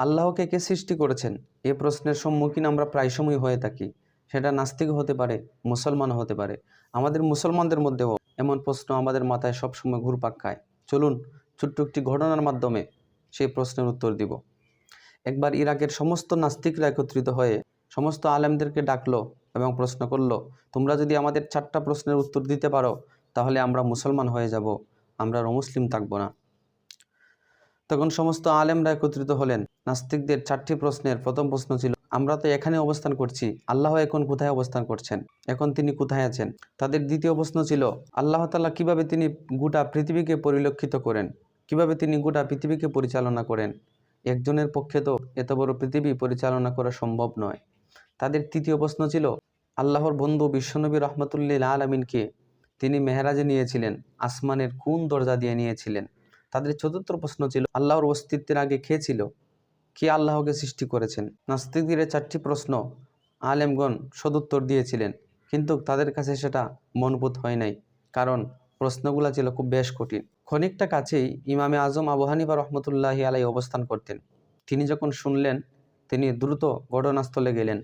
আল্লাহকে কে সৃষ্টি করেছেন? এ প্রশ্নের সম্মুখীন আমরা প্রায় সময় হয়ে থাকি। সেটা নাস্তিক হতে পারে, মুসলমান হতে পারে। আমাদের মুসলমানদের মধ্যেও এমন প্রশ্ন আমাদের মাথায় সবসময় ঘুরপাক খায়। চলুন ছোট্ট একটি ঘটনার মাধ্যমে সেই প্রশ্নের উত্তর দিব। একবার ইরাকের সমস্ত নাস্তিকরা একত্রিত হয়ে সমস্ত আলেমদেরকে ডাকলো এবং প্রশ্ন করল, তোমরা যদি আমাদের চারটা প্রশ্নের উত্তর দিতে পারো, তাহলে আমরা মুসলমান হয়ে যাব। আমরা মুসলিম থাকব না। তখন সমস্ত আলেমরা একত্রিত হলেন। নাস্তিকদের চারটি প্রশ্নের প্রথম প্রশ্ন ছিল, আমরা তো এখানে অবস্থান করছি, আল্লাহ এখন কোথায় অবস্থান করছেন? এখন তিনি কোথায় আছেন? তাদের দ্বিতীয় প্রশ্ন ছিল, আল্লাহ তাআলা কীভাবে তিনি গোটা পৃথিবীকে পরিলক্ষিত করেন? কীভাবে তিনি গোটা পৃথিবীকে পরিচালনা করেন? একজনের পক্ষে তো এত বড় পৃথিবী পরিচালনা করা সম্ভব নয়। তাদের তৃতীয় প্রশ্ন ছিল, আল্লাহর বন্ধু বিশ্বনবী রহমতুল্লিল আলমিনকে তিনি মেহরাজে নিয়েছিলেন, আসমানের কোন দরজা দিয়ে নিয়েছিলেন? তাদের চতুর্থ প্রশ্ন ছিল, আল্লাহর অস্তিত্বের আগে কে ছিল? কে আল্লাহকে সৃষ্টি করেছেন? নাস্তিকদের চারটি প্রশ্ন আলেমগণ সদুত্তর দিয়েছিলেন, কিন্তু তাদের কাছে সেটা মনবোধ হয় নাই, কারণ প্রশ্নগুলো ছিল খুব বেশ কঠিন। ক্ষণিকটা কাছেই ইমামে আজম আবু হানিফা রহমতুল্লাহি আলাই অবস্থান করতেন। তিনি যখন শুনলেন, তিনি দ্রুত ঘটনাস্থলে গেলেন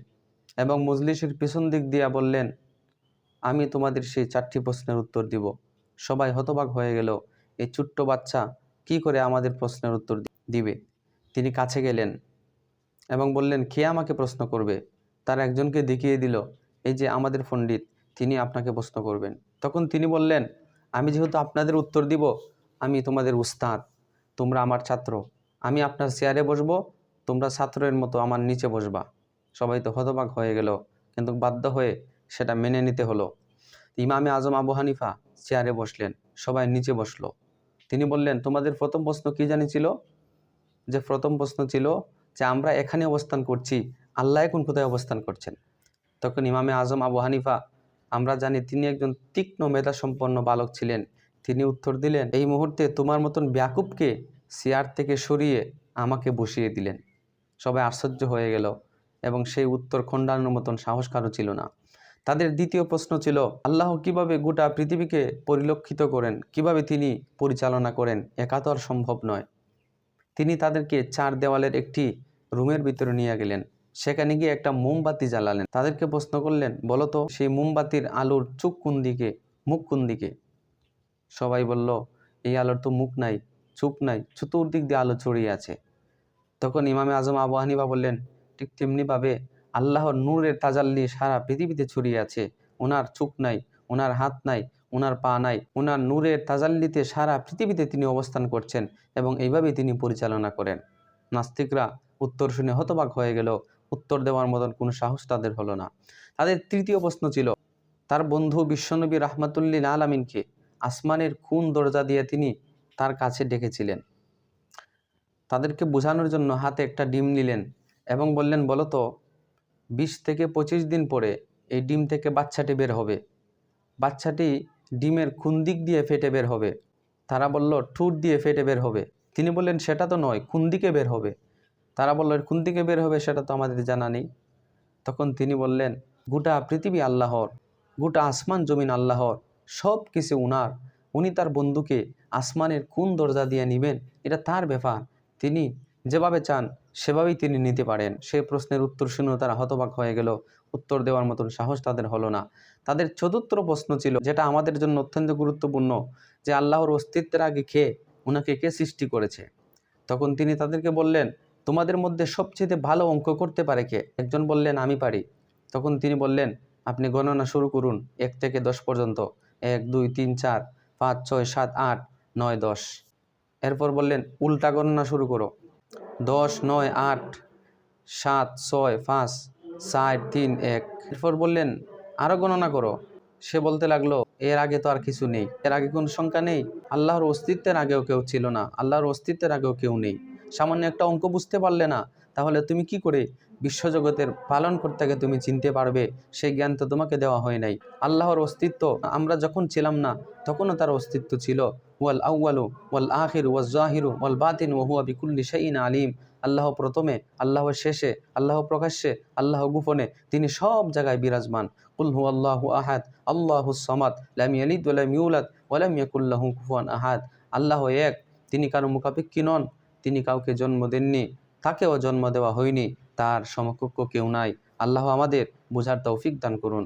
এবং মজলিসের পিছন দিক দিয়া বললেন, আমি তোমাদের সেই চারটি প্রশ্নের উত্তর দিব। সবাই হতবাক হয়ে গেল এই ছোট্ট বাচ্চা কি করে আমাদের প্রশ্নের উত্তর দিবে? তিনি কাছে গেলেন এবং বললেন, কে আমাকে প্রশ্ন করবে? তার একজনকে দেখিয়ে দিল, এই যে আমাদের পণ্ডিত, তিনি আপনাকে প্রশ্ন করবেন। তখন তিনি বললেন, আমি যেহেতু আপনাদের উত্তর দিব, আমি তোমাদের উস্তাদ, তোমরা আমার ছাত্র, আমি আপনার চেয়ারে বসবো, তোমরা ছাত্রের মতো আমার নিচে বসবা। সবাই তো হতবাক হয়ে গেল, কিন্তু বাধ্য হয়ে সেটা মেনে নিতে হলো। ইমামে আজম আবু হানিফা চেয়ারে বসলেন, সবাই নিচে বসল। তিনি বললেন, তোমাদের প্রথম প্রশ্ন কি জানি ছিল? যে প্রথম প্রশ্ন ছিল যে, আমরা এখানে অবস্থান করছি, আল্লাহ এখন কোথায় অবস্থান করছেন? তখন ইমামে আজম আবু হানিফা, আমরা জানি তিনি একজন তীক্ষ্ণ মেধা সম্পন্ন বালক ছিলেন। তিনি উত্তর দিলেন, এই মুহূর্তে তোমার মতন ব্যাকুবকে চেয়ার থেকে সরিয়ে আমাকে বসিয়ে দিলেন। সবাই আশ্চর্য হয়ে গেল এবং সেই উত্তর খণ্ডানোর মতন সাহস কারও ছিল না। তাদের দ্বিতীয় প্রশ্ন ছিল, আল্লাহ কীভাবে গোটা পৃথিবীকে পরিলক্ষিত করেন? কীভাবে তিনি পরিচালনা করেন? একা তো আর সম্ভব নয়। তিনি তাদেরকে চার দেওয়ালের একটি রুমের ভিতরে নিয়ে গেলেন। সেখানে গিয়ে একটা মোমবাতি জ্বালালেন। তাদেরকে প্রশ্ন করলেন বলতো সেই মোমবাতির আলোর চুক কোন দিকে, মুখ কোন দিকে? সবাই বলল, এই আলোর তো মুখ নাই চুপ নাই, চতুর্দিক দিয়ে আলো ছড়িয়ে আছে। তখন ইমামে আজম আবু হানিফা বললেন, ঠিক তেমনিভাবে আল্লাহর নূরের তাজাল্লি সারা পৃথিবীতে ছড়িয়ে আছে। ওনার চোখ নাই, ওনার হাত নাই, ওনার পা নাই, ওনার নূরের তাজাল্লিতে সারা পৃথিবীতে তিনি অবস্থান করছেন এবং এইভাবেই তিনি পরিচালনা করেন। নাস্তিকরা উত্তর শুনে হতবাক হয়ে গেল। উত্তর দেওয়ার মতন কোনো সাহস তাদের হলো না। তাদের তৃতীয় প্রশ্ন ছিল, তার বন্ধু বিশ্বনবী রাহমাতুল্লিল আলামিনকে আসমানের কোন দরজা দিয়ে তিনি তার কাছে ডেকেছিলেন। তাদেরকে বোঝানোর জন্য হাতে একটা ডিম নিলেন এবং বললেন, বলো তো বিশ থেকে পঁচিশ দিন পরে এই ডিম থেকে বাচ্চাটি বের হবে। বাচ্চাটি ডিমের কোন দিক দিয়ে ফেটে বের হবে। তারা বলল, ঠুট দিয়ে ফেটে বের হবে। তিনি বললেন, সেটা তো নয় কোন দিকে বের হবে। তারা বলল কোন দিকে বের হবে, সেটা তো আমাদের জানা নেই। তখন তিনি বললেন, গোটা পৃথিবী আল্লাহর, গোটা আসমান জমিন আল্লাহর, সব কিছু উনার। উনি তার বন্ধুকে আসমানের কোন দরজা দিয়ে নেবেন, এটা তার ব্যাপার। তিনি যেভাবে চান, সেভাবেই তিনি নিতে পারেন। সে প্রশ্নের উত্তর তারা হতবাক হয়ে গেল। উত্তর দেওয়ার মতন সাহস তাদের হলো না। তাদের চতুর্থ প্রশ্ন ছিল, যেটা আমাদের জন্য অত্যন্ত গুরুত্বপূর্ণ, যে আল্লাহর অস্তিত্বের আগে খেয়ে ওনাকে কে সৃষ্টি করেছে? তখন তিনি তাদেরকে বললেন, তোমাদের মধ্যে সবচেয়ে ভালো অঙ্ক করতে পারে কে? একজন বললেন, আমি পারি। তখন তিনি বললেন, আপনি গণনা শুরু করুন, এক থেকে দশ পর্যন্ত। এক, দুই, তিন, চার, পাঁচ, ছয়, সাত, আট, নয়, দশ। এরপর বললেন, উল্টা গণনা শুরু করো। দশ, নয়, আট, সাত, ছয়, পাঁচ, চার, তিন, এক। এরপর বললেন আরও গণনা করো। সে বলতে লাগল, এর আগে তো আর কিছু নেই। এর আগে কোনো সংখ্যা নেই। আল্লাহর অস্তিত্বের আগেও কেউ ছিল না। আল্লাহর অস্তিত্বের আগেও কেউ নেই। সামান্য একটা অঙ্ক বুঝতে পারলে না। তাহলে তুমি কি করে বিশ্বজগতের পালন কর্তাকে তুমি চিনতে পারবে, সেই জ্ঞান তো তোমাকে দেওয়া হয় নাই। আল্লাহর অস্তিত্ব আমরা যখন ছিলাম না, তখনও তার অস্তিত্ব ছিল। ওয়াল আউ্বালু ওয়াল আখির ওয়াল জাহিরু, ওয়াল বাতিন ওহুয়া বিকুল্লি শাইন আলিম। আল্লাহ প্রথমে, আল্লাহ শেষে, আল্লাহ প্রকাশ্যে, আল্লাহ গোপনে তিনি সব জায়গায় বিরাজমান। উল্হু আল্লাহ আহাদ, আল্লাহু সামাদ, লাম ইয়ালিদ ওয়া লাম ইউলাদ আহাদ। আল্লাহ এক, তিনি কারও মুখাপেক্ষী নন, তিনি কাউকে জন্ম দেননি, তাকেও জন্ম দেওয়া হয়নি। তার সমকক্ষ কেউ নাই। আল্লাহ আমাদের বোঝার তৌফিক দান করুন।